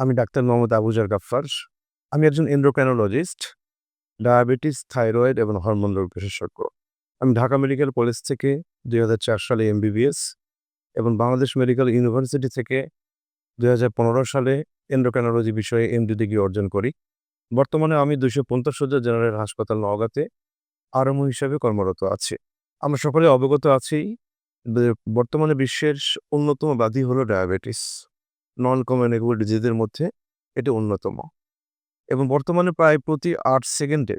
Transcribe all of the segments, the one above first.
আমি ডাক্তার মোহাম্মদ আবুজার গাফফার। আমি একজন এন্ডোক্রাইনোলজিস্ট ডায়াবেটিস থাইরয়েড এবং হরমোন রোগ বিশেষজ্ঞ। আমি ঢাকা মেডিকেল কলেজ থেকে দুই হাজার চার সালে এমবিবিএস এবং বাংলাদেশ মেডিকেল ইউনিভার্সিটি থেকে দুই হাজার পনেরো সালে এন্ডোক্রাইনোলজি বিষয়ে এমডি ডিগ্রি অর্জন করি। বর্তমানে আমি দুশো পঞ্চাশ হাজার জেনারেল হাসপাতাল নওগাঁতে আরম্ভ হিসাবে কর্মরত আছি। আমরা সকলে অবগত আছি বর্তমানে বিশ্বের অন্যতম ব্যাধি হলো ডায়াবেটিস নন কমিউনিকেবল ডিজিজের মধ্যে এটি অন্যতম। এবং বর্তমানে প্রায় প্রতি আট সেকেন্ডে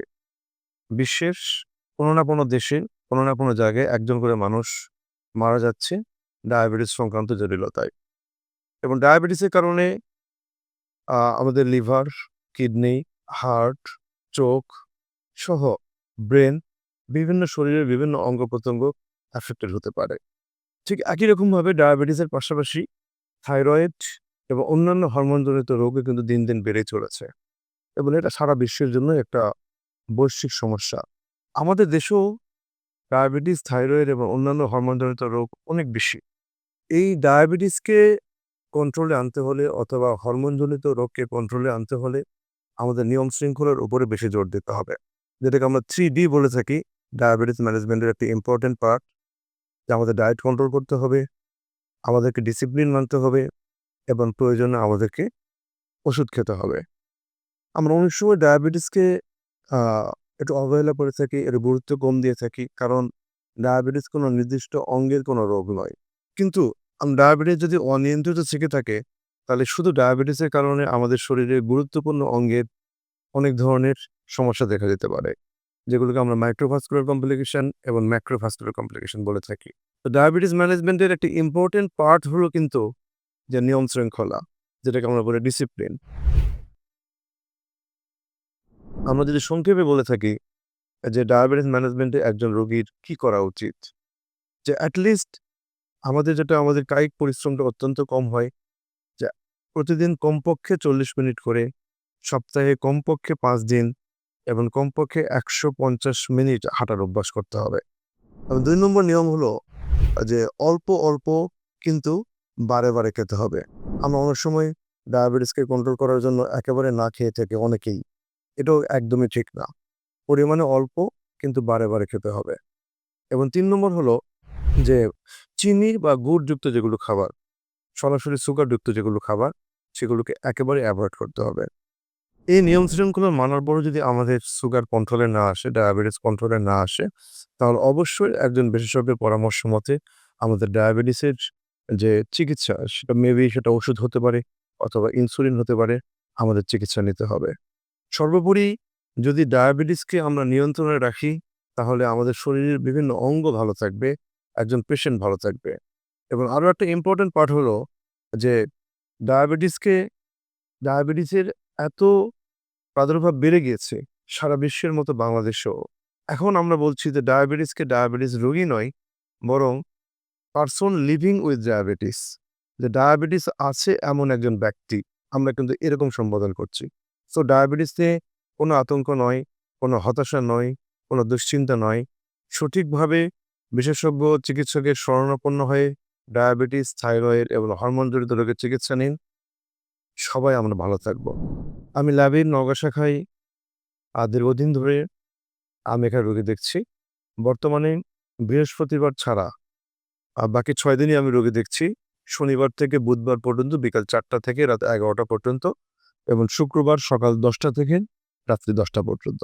বিশ্বের কোনো না কোনো দেশে, কোনো না কোনো জায়গায় একজন করে মানুষ মারা যাচ্ছে ডায়াবেটিস সংক্রান্ত জটিলতায়। এবং ডায়াবেটিসের কারণে আমাদের লিভার, কিডনি, হার্ট, চোখ সহ ব্রেন বিভিন্ন শরীরের বিভিন্ন অঙ্গ প্রত্যঙ্গ অ্যাফেক্টেড হতে পারে। ঠিক একই রকমভাবে ডায়াবেটিসের পাশাপাশি থাইরয়েড এবং অন্যান্য হরমোনজনিত রোগও কিন্তু দিন দিন বেড়ে চলেছে। এবং এটা সারা বিশ্বের জন্য একটা বৈশ্বিক সমস্যা। আমাদের দেশেও ডায়াবেটিস, থাইরয়েড এবং অন্যান্য হরমোনজনিত রোগ অনেক বেশি। এই ডায়াবেটিসকে কন্ট্রোলে আনতে হলে অথবা হরমোনজনিত রোগকে কন্ট্রোলে আনতে হলে আমাদের নিয়ম শৃঙ্খলার উপরে বেশি জোর দিতে হবে। যেটাকে আমরা থ্রি ডি বলে থাকি। ডায়াবেটিস ম্যানেজমেন্টের একটি ইম্পর্টেন্ট পার্ট যে আমাদের ডায়েট কন্ট্রোল করতে হবে। আমাদেরকে ডিসিপ্লিন মানতে হবে। এবং প্রয়োজনে আমাদেরকে ওষুধ খেতে হবে। আমরা অনেক সময় ডায়াবেটিসকে একটু অবহেলা করে থাকি এর গুরুত্ব কম দিয়ে থাকি, কারণ ডায়াবেটিস কোনো নির্দিষ্ট অঙ্গের কোনো রোগ নয়। কিন্তু ডায়াবেটিস যদি অনিয়ন্ত্রিত থেকে থাকে, তাহলে শুধু ডায়াবেটিসের কারণে আমাদের শরীরের গুরুত্বপূর্ণ অঙ্গের অনেক ধরনের সমস্যা দেখা যেতে পারে, যেগুলোকে আমরা মাইক্রোভাস্কুলার কমপ্লিকেশন এবং ম্যাক্রোভাস্কুলার কমপ্লিকেশন বলে থাকি। তো ডায়াবেটিস ম্যানেজমেন্টের একটি ইম্পর্টেন্ট পার্ট হলো কিন্তু যে নিয়ম শৃঙ্খলা, যেটাকে আমরা বলি ডিসিপ্লিন আমরা যদি সংক্ষেপে বলে থাকি যে ডায়াবেটিস ম্যানেজমেন্টে একজন রোগীর কি করা উচিত? যে অ্যাটলিস্ট আমাদের যেটা, আমাদের কায়িক পরিশ্রমটা অত্যন্ত কম হয়। যে প্রতিদিন কমপক্ষে চল্লিশ মিনিট করে, সপ্তাহে কমপক্ষে পাঁচ দিন এবং কমপক্ষে একশো পঞ্চাশ মিনিট হাঁটার অভ্যাস করতে হবে। এবং দুই নম্বর নিয়ম হলো যে অল্প অল্প কিন্তু বারে বারে খেতে হবে। আমরা অনেক সময় ডায়াবেটিসকে কন্ট্রোল করার জন্য একেবারে না খেয়ে থাকে অনেকেই। এটাও একদমই ঠিক না। পরিমাণে অল্প, কিন্তু বারে বারে খেতে হবে। এবং তিন নম্বর হলো যে চিনি বা গুড়যুক্ত যেগুলো খাবার, সরাসরি সুগারযুক্ত যেগুলো খাবার, সেগুলোকে একেবারে অ্যাভয়েড করতে হবে। এই নিয়ম শৃঙ্খলা মানার পরও যদি আমাদের সুগার কন্ট্রোলে না আসে, ডায়াবেটিস কন্ট্রোলে না আসে, তাহলে অবশ্যই একজন বিশেষজ্ঞের পরামর্শ মতে আমাদের ডায়াবেটিসের যে চিকিৎসা, সেটা মেবি সেটা ওষুধ হতে পারে অথবা ইনসুলিন হতে পারে, আমাদের চিকিৎসা নিতে হবে। সর্বোপরি যদি ডায়াবেটিসকে আমরা নিয়ন্ত্রণে রাখি, তাহলে আমাদের শরীরের বিভিন্ন অঙ্গ ভালো থাকবে, একজন পেশেন্ট ভালো থাকবে। এবং আরও একটা ইম্পর্টেন্ট পার্ট হলো যে ডায়াবেটিসকে, ডায়াবেটিসের এত প্রাদুর্ভাব বেড়ে গিয়েছে সারা বিশ্বের মতো বাংলাদেশেও। এখন আমরা বলছি যে ডায়াবেটিসকে ডায়াবেটিস রোগী নয়, বরং পারসন লিভিং উইথ ডায়াবেটিস যে ডায়াবেটিস আছে এমন একজন ব্যক্তি আমরা কিন্তু এরকম সম্বোধন করছি। সো ডায়াবেটিস কোনো আতঙ্ক নয় কোনো হতাশা নয় কোনো দুশ্চিন্তা নয়। সঠিকভাবে বিশেষজ্ঞ চিকিৎসকের শরণাপন্ন হয়ে ডায়াবেটিস থাইরয়েড এবং হরমোনজনিত রোগের চিকিৎসা নিন। সবাই আমরা ভালো থাকব। আমি ল্যাবের নগা শাখায় আহ, দীর্ঘদিন ধরে আমি এখানে রোগী দেখছি। বর্তমানে বৃহস্পতিবার ছাড়া আহ, বাকি ছয় দিনই আমি রোগী দেখছি। শনিবার থেকে বুধবার পর্যন্ত বিকাল চারটা থেকে রাত এগারোটা পর্যন্ত এবং শুক্রবার সকাল দশটা থেকে রাত্রি দশটা পর্যন্ত।